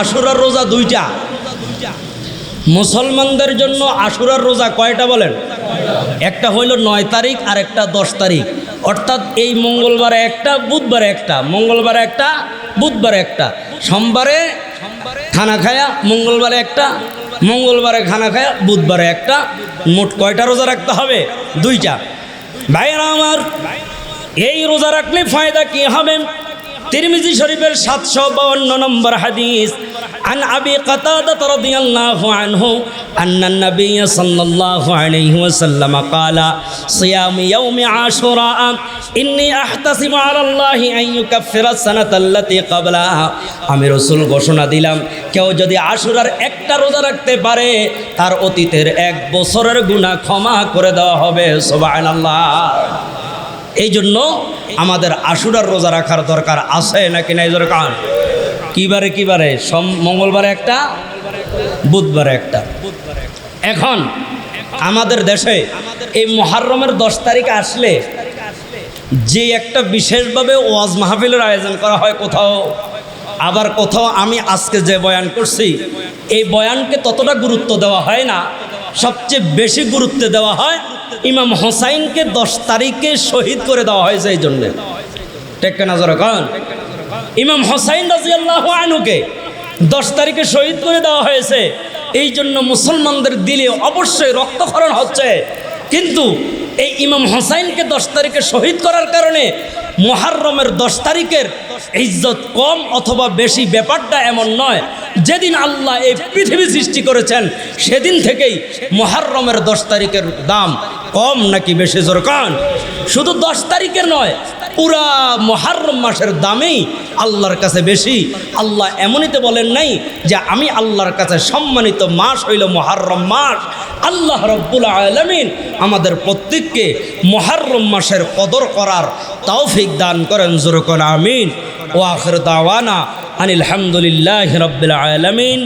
আশুরার রোজা দুইটা। মুসলমানদের জন্য আশুরার রোজা কয়টা বলেন? একটা হইল নয় তারিখ, আর একটা দশ তারিখ। অর্থাৎ এই মঙ্গলবারে একটা, বুধবারে একটা, মঙ্গলবারে একটা, বুধবারে একটা। সোমবারে খানা খায়া, মঙ্গলবারে একটা, মঙ্গলবারে খানা খায়া, বুধবারে একটা। মোট কয়টা রোজা রাখতে হবে? দুইটা। ভাইয়েরা আমার, এই রোজা রাখলে ফায়দা কি হবে? তিরমিজি শরীফের সাতশো বাউন্ন নম্বর হাদিস। عن أبي قتادة رضي الله عنه أن النبي صلى الله عليه وسلم قال صيام يوم عاشوراء إني أحتسب على الله أن يكفر السنة التي قبلها আমি রসুল ঘোষণা দিলাম কেউ যদি আশুরার একটা রোজা রাখতে পারে তার অতীতের এক বছরের গুণা ক্ষমা করে দেওয়া হবে সুবহানাল্লাহ এই জন্য আমাদের আশুরার রোজা রাখার দরকার আছে নাকি নাই দরকার কিবারে কিবারে? সোম মঙ্গলবারে একটা, বুধবারে একটা। এখন আমাদের দেশে এই মহারমের দশ তারিখ আসলে যে একটা বিশেষভাবে ওয়াজ মাহফিলের আয়োজন করা হয় কোথাও, আবার কোথাও আমি আজকে যে বয়ান করছি, এই বয়ানকে ততটা গুরুত্ব দেওয়া হয় না। সবচেয়ে বেশি গুরুত্ব দেওয়া হয় ইমাম হোসাইনকে দশ তারিখে শহীদ করে দেওয়া হয়েছে এই জন্যে। টেক্কা নজর খান ইমাম হোসাইন রাজিয়াল্লাহ আনুকে দশ তারিখে শহীদ করে দেওয়া হয়েছে। এই জন্য মুসলমানদের দিলে অবশ্যই রক্তক্ষরণ হচ্ছে। কিন্তু এই ইমাম হোসাইনকে দশ তারিখে শহীদ করার কারণে মহারমের দশ তারিখের ইজ্জত কম অথবা বেশি ব্যাপারটা এমন নয়। যেদিন আল্লাহ এই পৃথিবী সৃষ্টি করেছেন, সেদিন থেকেই মহারমের দশ তারিখের দাম কম নাকি বেশি? জোরকান। শুধু দশ তারিখের নয় পুরা মহারম মাসের দামেই আল্লাহর কাছে বেশি। আল্লাহ এমনিতে বলেন নাই যে আমি আল্লাহর কাছে সম্মানিত মাস হইল মহারম মাস। আল্লাহ রব্বুল আলমিন আমাদের প্রত্যেককে মহারম মাসের কদর করার তৌফিক দান করেন জোরকন আমিন। ও আখর দাওয়ানা আনিল হামদুলিল্লাহ রব্বুল আলমিন।